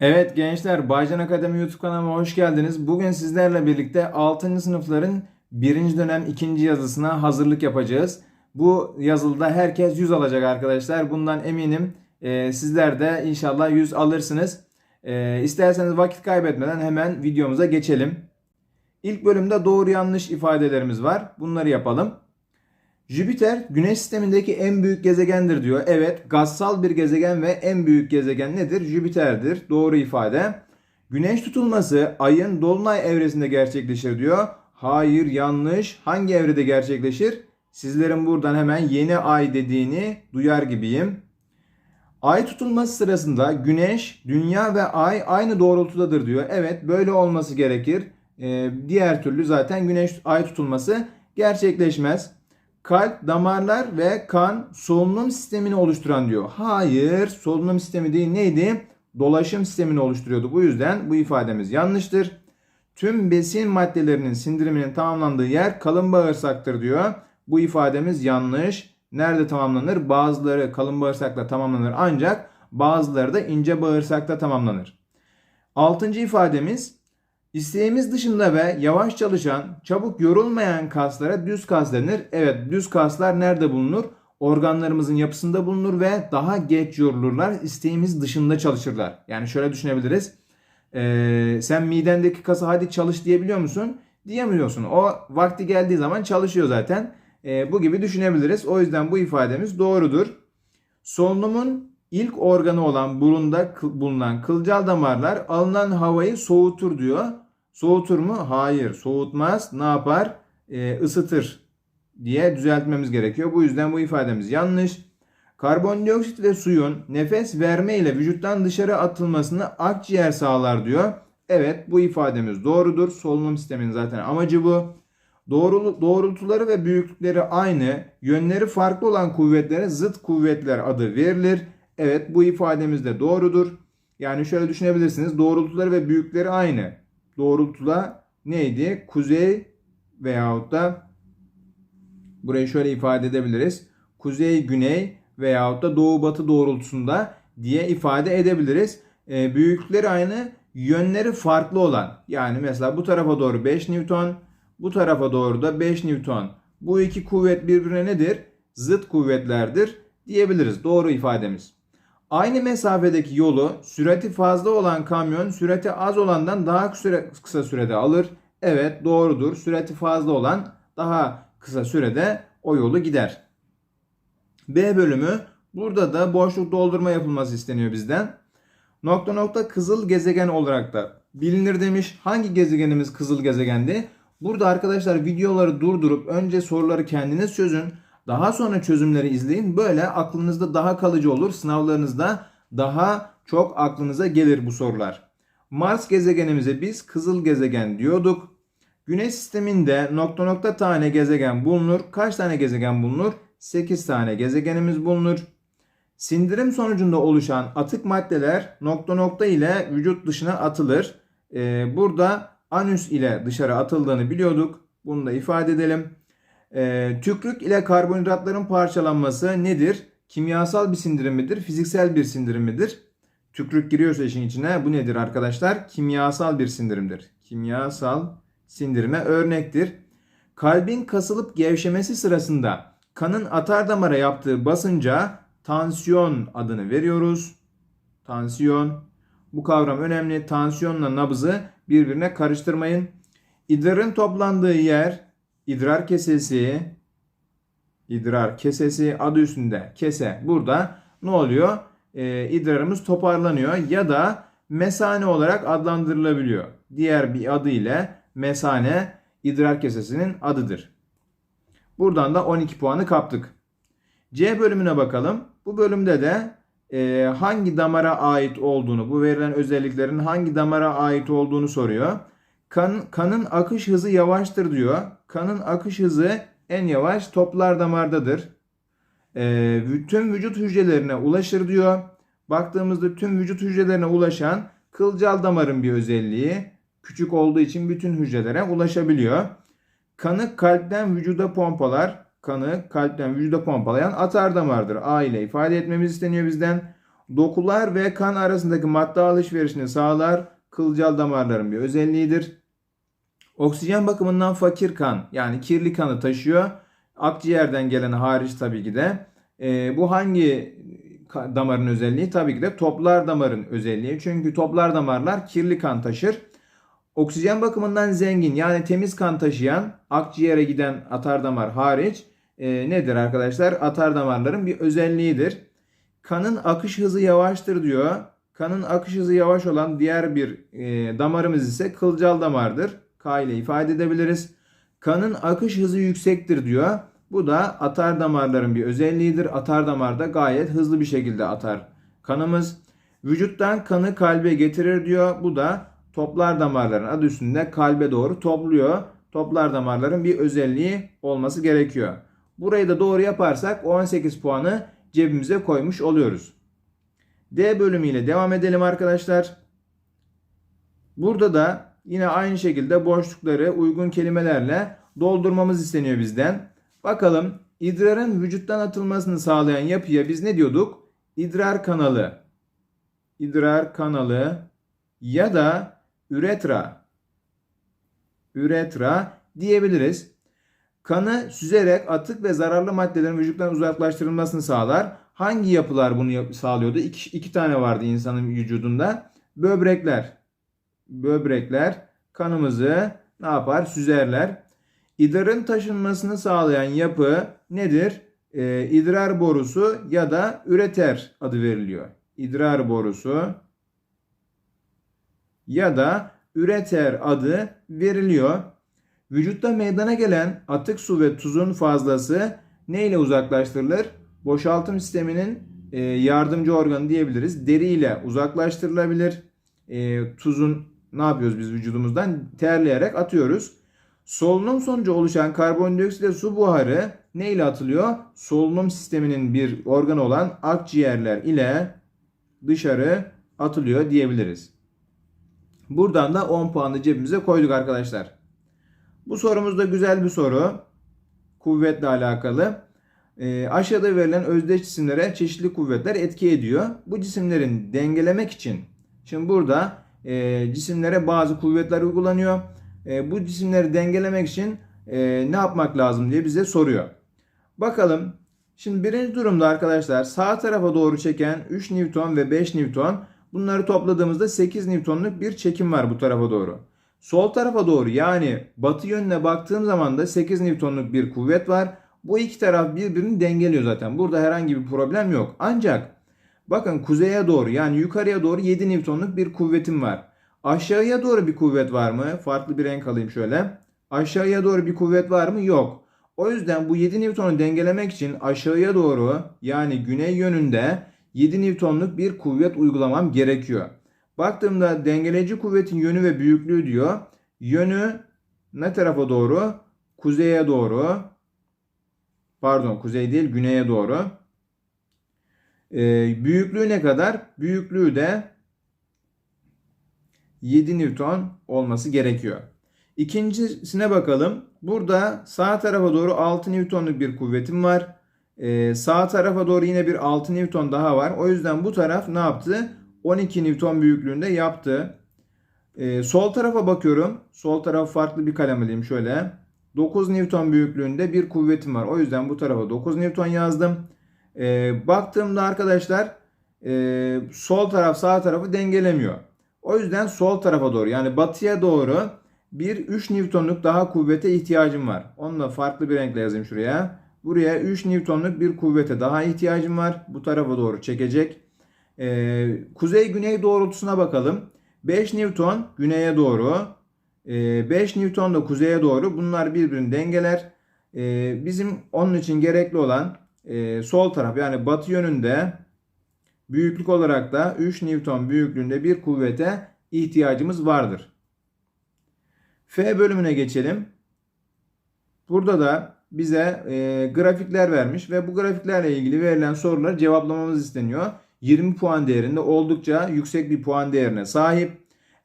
Evet gençler, Baycan Akademi YouTube kanalıma hoş geldiniz. Bugün sizlerle birlikte 6. sınıfların 1. dönem 2. yazısına hazırlık yapacağız. Bu yazılıda herkes 100 alacak arkadaşlar. Bundan eminim. Ee, sizler de inşallah 100 alırsınız. Ee, isterseniz vakit kaybetmeden hemen videomuza geçelim. İlk bölümde doğru yanlış ifadelerimiz var. Bunları yapalım. Jüpiter güneş sistemindeki en büyük gezegendir diyor. Evet gazsal bir gezegen ve en büyük gezegen nedir? Jüpiter'dir. Doğru ifade. Güneş tutulması ayın dolunay evresinde gerçekleşir diyor. Hayır yanlış. Hangi evrede gerçekleşir? Sizlerin buradan hemen yeni ay dediğini duyar gibiyim. Ay tutulması sırasında güneş, dünya ve ay aynı doğrultudadır diyor. Evet böyle olması gerekir. Ee, diğer türlü zaten güneş ay tutulması gerçekleşmez. Kalp, damarlar ve kan solunum sistemini oluşturan diyor. Hayır, solunum sistemi değil neydi? Dolaşım sistemini oluşturuyordu. Bu yüzden bu ifademiz yanlıştır. Tüm besin maddelerinin sindiriminin tamamlandığı yer kalın bağırsaktır diyor. Bu ifademiz yanlış. Nerede tamamlanır? Bazıları kalın bağırsakla tamamlanır ancak bazıları da ince bağırsakta tamamlanır. Altıncı ifademiz İsteğimiz dışında ve yavaş çalışan, çabuk yorulmayan kaslara düz kas denir. Evet, düz kaslar nerede bulunur? Organlarımızın yapısında bulunur ve daha geç yorulurlar. İsteğimiz dışında çalışırlar. Yani şöyle düşünebiliriz. Ee, sen midendeki kası hadi çalış diyebiliyor musun? Diyemiyorsun. O vakti geldiği zaman çalışıyor zaten. Ee, bu gibi düşünebiliriz. O yüzden bu ifademiz doğrudur. Solunumun ilk organı olan burunda bulunan kılcal damarlar alınan havayı soğutur diyor. Soğutur mu? Hayır. Soğutmaz. Ne yapar? Ee, ısıtır diye düzeltmemiz gerekiyor. Bu yüzden bu ifademiz yanlış. Karbondioksit ve suyun nefes verme ile vücuttan dışarı atılmasını akciğer sağlar diyor. Evet bu ifademiz doğrudur. Solunum sisteminin zaten amacı bu. Doğrulu, doğrultuları ve büyüklükleri aynı, yönleri farklı olan kuvvetlere zıt kuvvetler adı verilir. Evet bu ifademiz de doğrudur. Yani şöyle düşünebilirsiniz. Doğrultuları ve büyükleri aynı. Doğrultula neydi? Kuzey veyahut da burayı şöyle ifade edebiliriz. Kuzey güney veyahut da doğu batı doğrultusunda diye ifade edebiliriz. E, büyüklükleri aynı, yönleri farklı olan. Yani mesela bu tarafa doğru 5 Newton, bu tarafa doğru da 5 Newton. Bu iki kuvvet birbirine nedir? Zıt kuvvetlerdir diyebiliriz. Doğru ifademiz. Aynı mesafedeki yolu sürati fazla olan kamyon sürati az olandan daha kısa sürede alır. Evet doğrudur. Sürati fazla olan daha kısa sürede o yolu gider. B bölümü burada da boşluk doldurma yapılması isteniyor bizden. Nokta nokta kızıl gezegen olarak da bilinir demiş. Hangi gezegenimiz kızıl gezegendi? Burada arkadaşlar videoları durdurup önce soruları kendiniz çözün. Daha sonra çözümleri izleyin. Böyle aklınızda daha kalıcı olur. Sınavlarınızda daha çok aklınıza gelir bu sorular. Mars gezegenimize biz kızıl gezegen diyorduk. Güneş sisteminde nokta nokta tane gezegen bulunur. Kaç tane gezegen bulunur? 8 tane gezegenimiz bulunur. Sindirim sonucunda oluşan atık maddeler nokta nokta ile vücut dışına atılır. Ee, burada anüs ile dışarı atıldığını biliyorduk. Bunu da ifade edelim. E, tükrük ile karbonhidratların parçalanması nedir? Kimyasal bir sindirim midir? Fiziksel bir sindirim midir? Tükrük giriyorsa işin içine bu nedir arkadaşlar? Kimyasal bir sindirimdir. Kimyasal sindirime örnektir. Kalbin kasılıp gevşemesi sırasında kanın atar damara yaptığı basınca tansiyon adını veriyoruz. Tansiyon. Bu kavram önemli. Tansiyonla nabzı birbirine karıştırmayın. İdrarın toplandığı yer idrar kesesi idrar kesesi adı üstünde kese burada ne oluyor? E, idrarımız toparlanıyor ya da mesane olarak adlandırılabiliyor. Diğer bir adı ile mesane idrar kesesinin adıdır. Buradan da 12 puanı kaptık. C bölümüne bakalım. Bu bölümde de e, hangi damara ait olduğunu, bu verilen özelliklerin hangi damara ait olduğunu soruyor. Kan, kanın akış hızı yavaştır diyor. Kanın akış hızı en yavaş toplar damardadır. E, tüm vücut hücrelerine ulaşır diyor. Baktığımızda tüm vücut hücrelerine ulaşan kılcal damarın bir özelliği. Küçük olduğu için bütün hücrelere ulaşabiliyor. Kanı kalpten vücuda pompalar. Kanı kalpten vücuda pompalayan atar damardır. A ile ifade etmemiz isteniyor bizden. Dokular ve kan arasındaki madde alışverişini sağlar. Kılcal damarların bir özelliğidir. Oksijen bakımından fakir kan yani kirli kanı taşıyor. Akciğerden gelen hariç tabii ki de. Ee, bu hangi damarın özelliği? Tabii ki de toplar damarın özelliği. Çünkü toplar damarlar kirli kan taşır. Oksijen bakımından zengin yani temiz kan taşıyan akciğere giden atar damar hariç e, nedir arkadaşlar? Atar damarların bir özelliğidir. Kanın akış hızı yavaştır diyor. Kanın akış hızı yavaş olan diğer bir e, damarımız ise kılcal damardır. K ile ifade edebiliriz. Kanın akış hızı yüksektir diyor. Bu da atar damarların bir özelliğidir. Atar damarda gayet hızlı bir şekilde atar kanımız. Vücuttan kanı kalbe getirir diyor. Bu da toplar damarların adı üstünde kalbe doğru topluyor. Toplar damarların bir özelliği olması gerekiyor. Burayı da doğru yaparsak 18 puanı cebimize koymuş oluyoruz. D bölümüyle devam edelim arkadaşlar. Burada da yine aynı şekilde boşlukları uygun kelimelerle doldurmamız isteniyor bizden. Bakalım idrarın vücuttan atılmasını sağlayan yapıya biz ne diyorduk? İdrar kanalı. İdrar kanalı ya da üretra. Üretra diyebiliriz. Kanı süzerek atık ve zararlı maddelerin vücuttan uzaklaştırılmasını sağlar. Hangi yapılar bunu sağlıyordu? İki, iki tane vardı insanın vücudunda. Böbrekler. Böbrekler kanımızı ne yapar? Süzerler. İdrarın taşınmasını sağlayan yapı nedir? Ee, idrar borusu ya da üreter adı veriliyor. İdrar borusu ya da üreter adı veriliyor. Vücutta meydana gelen atık su ve tuzun fazlası ne ile uzaklaştırılır? Boşaltım sisteminin e, yardımcı organı diyebiliriz. Deri ile uzaklaştırılabilir. E, tuzun ne yapıyoruz biz vücudumuzdan? Terleyerek atıyoruz. Solunum sonucu oluşan karbondioksit ve su buharı ne ile atılıyor? Solunum sisteminin bir organı olan akciğerler ile dışarı atılıyor diyebiliriz. Buradan da 10 puanı cebimize koyduk arkadaşlar. Bu sorumuz da güzel bir soru. Kuvvetle alakalı. E, aşağıda verilen özdeş cisimlere çeşitli kuvvetler etki ediyor. Bu cisimlerin dengelemek için şimdi burada e, cisimlere bazı kuvvetler uygulanıyor. E, bu cisimleri dengelemek için e, ne yapmak lazım diye bize soruyor. Bakalım. Şimdi birinci durumda arkadaşlar sağ tarafa doğru çeken 3 Newton ve 5 Newton bunları topladığımızda 8 Newton'luk bir çekim var bu tarafa doğru. Sol tarafa doğru yani batı yönüne baktığım zaman da 8 Newton'luk bir kuvvet var. Bu iki taraf birbirini dengeliyor zaten. Burada herhangi bir problem yok. Ancak bakın kuzeye doğru yani yukarıya doğru 7 Newton'luk bir kuvvetim var. Aşağıya doğru bir kuvvet var mı? Farklı bir renk alayım şöyle. Aşağıya doğru bir kuvvet var mı? Yok. O yüzden bu 7 Newton'u dengelemek için aşağıya doğru yani güney yönünde 7 Newton'luk bir kuvvet uygulamam gerekiyor. Baktığımda dengeleyici kuvvetin yönü ve büyüklüğü diyor. Yönü ne tarafa doğru? Kuzeye doğru. Pardon kuzey değil güneye doğru. Ee, büyüklüğü ne kadar? Büyüklüğü de 7 Newton olması gerekiyor. İkincisine bakalım. Burada sağ tarafa doğru 6 Newton'luk bir kuvvetim var. Ee, sağ tarafa doğru yine bir 6 Newton daha var. O yüzden bu taraf ne yaptı? 12 Newton büyüklüğünde yaptı. Ee, sol tarafa bakıyorum. Sol taraf farklı bir kalem alayım şöyle. 9 Newton büyüklüğünde bir kuvvetim var. O yüzden bu tarafa 9 Newton yazdım. Ee, baktığımda arkadaşlar e, sol taraf sağ tarafı dengelemiyor. O yüzden sol tarafa doğru yani batıya doğru bir 3 Newton'luk daha kuvvete ihtiyacım var. Onunla farklı bir renkle yazayım şuraya. Buraya 3 Newton'luk bir kuvvete daha ihtiyacım var. Bu tarafa doğru çekecek. Ee, Kuzey-güney doğrultusuna bakalım. 5 Newton güneye doğru. Ee, 5 Newton da kuzeye doğru. Bunlar birbirini dengeler. Ee, bizim onun için gerekli olan e, sol taraf yani batı yönünde büyüklük olarak da 3 Newton büyüklüğünde bir kuvvete ihtiyacımız vardır. F bölümüne geçelim. Burada da bize e, grafikler vermiş ve bu grafiklerle ilgili verilen soruları cevaplamamız isteniyor. 20 puan değerinde oldukça yüksek bir puan değerine sahip.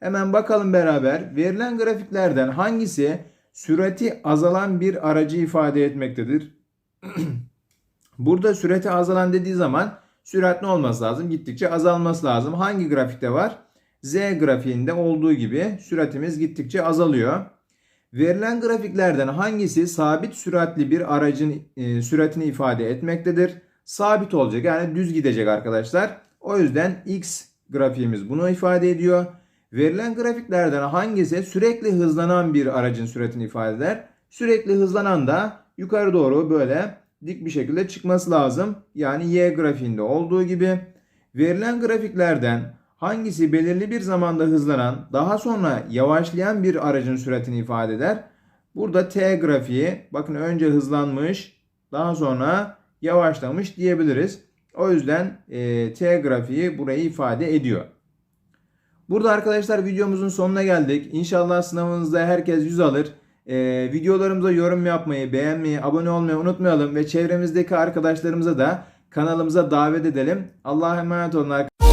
Hemen bakalım beraber. Verilen grafiklerden hangisi sürati azalan bir aracı ifade etmektedir? Burada sürati azalan dediği zaman süratli olması lazım. Gittikçe azalması lazım. Hangi grafikte var? Z grafiğinde olduğu gibi süratimiz gittikçe azalıyor. Verilen grafiklerden hangisi sabit süratli bir aracın e, süratini ifade etmektedir? Sabit olacak yani düz gidecek arkadaşlar. O yüzden X grafiğimiz bunu ifade ediyor. Verilen grafiklerden hangisi sürekli hızlanan bir aracın süratini ifade eder? Sürekli hızlanan da yukarı doğru böyle dik bir şekilde çıkması lazım. Yani Y grafiğinde olduğu gibi. Verilen grafiklerden hangisi belirli bir zamanda hızlanan, daha sonra yavaşlayan bir aracın süratini ifade eder? Burada T grafiği bakın önce hızlanmış, daha sonra yavaşlamış diyebiliriz. O yüzden e, T grafiği burayı ifade ediyor. Burada arkadaşlar videomuzun sonuna geldik. İnşallah sınavınızda herkes 100 alır. Ee, videolarımıza yorum yapmayı, beğenmeyi, abone olmayı unutmayalım ve çevremizdeki arkadaşlarımıza da kanalımıza davet edelim. Allah'a emanet olun arkadaşlar.